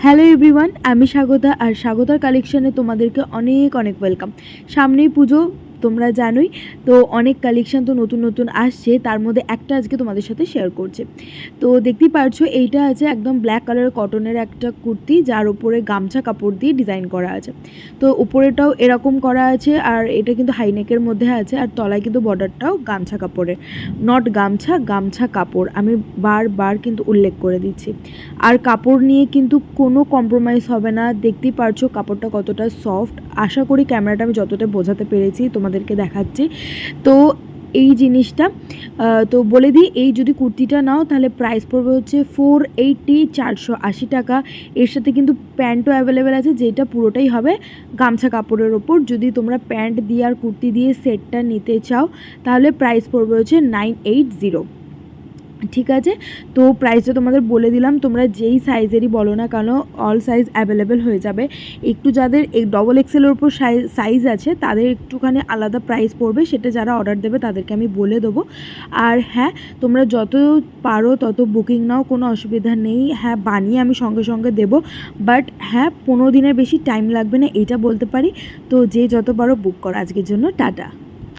Hello everyone আমি স্বাগতা আর স্বাগতার কালেকশানে তোমাদেরকে অনেক অনেক ওয়েলকাম সামনেই পুজো তোমরা জানোই। তো অনেক কালেকশান তো নতুন নতুন আসছে, তার মধ্যে একটা আজকে তোমাদের সাথে শেয়ার করছে। তো দেখতেই পারছ, এইটা আছে একদম ব্ল্যাক কালারের কটনের একটা কুর্তি, যার উপরে গামছা কাপড় দিয়ে ডিজাইন করা আছে। তো উপরেটাও এরকম করা আছে, আর এটা কিন্তু হাইনেকের মধ্যে আছে, আর তলায় কিন্তু বর্ডারটাও গামছা কাপড়ের। নট গামছা গামছা কাপড়। আমি বারবার কিন্তু উল্লেখ করে দিচ্ছি। আর কাপড় নিয়ে কিন্তু কোনো কম্প্রোমাইজ হবে না। দেখতেই পারছ, কাপড়টা কতটা সফট আশা করি ক্যামেরাটা আমি যতটা বোঝাতে পেরেছি তোমাদেরকে দেখাচ্ছি। তো এই জিনিসটা তো বলে দিই, এই যদি কুর্তিটা নাও, তাহলে প্রাইস পড়বে হচ্ছে ফোর এইটি চারশো আশি টাকা। এর সাথে কিন্তু প্যান্টও অ্যাভেলেবেল আছে, যেটা পুরোটাই হবে গামছা কাপড়ের ওপর। যদি তোমরা প্যান্ট দিয়ে আর কুর্তি দিয়ে সেটটা নিতে চাও, তাহলে প্রাইস পড়বে হচ্ছে নাইন এইট জিরো ঠিক আছে? তো প্রাইসটা তোমাদের বলে দিলাম। তোমরা যেই সাইজেরই বলো না কেন অল সাইজ অ্যাভেলেবেল হয়ে যাবে। একটু যাদের ডবল এক্সেলের উপর সাইজ আছে, তাদের একটুখানি আলাদা প্রাইস পড়বে। সেটা যারা অর্ডার দেবে, তাদেরকে আমি বলে দেবো। আর হ্যাঁ তোমরা যত পারো তত বুকিং নাও, কোনো অসুবিধা নেই। হ্যাঁ বানিয়ে আমি সঙ্গে সঙ্গে দেবো। বাট হ্যাঁ পনেরো দিনের বেশি টাইম লাগবে না, এটা বলতে পারি। তো যে যত পারো বুক করো। আজকের জন্য টাটা।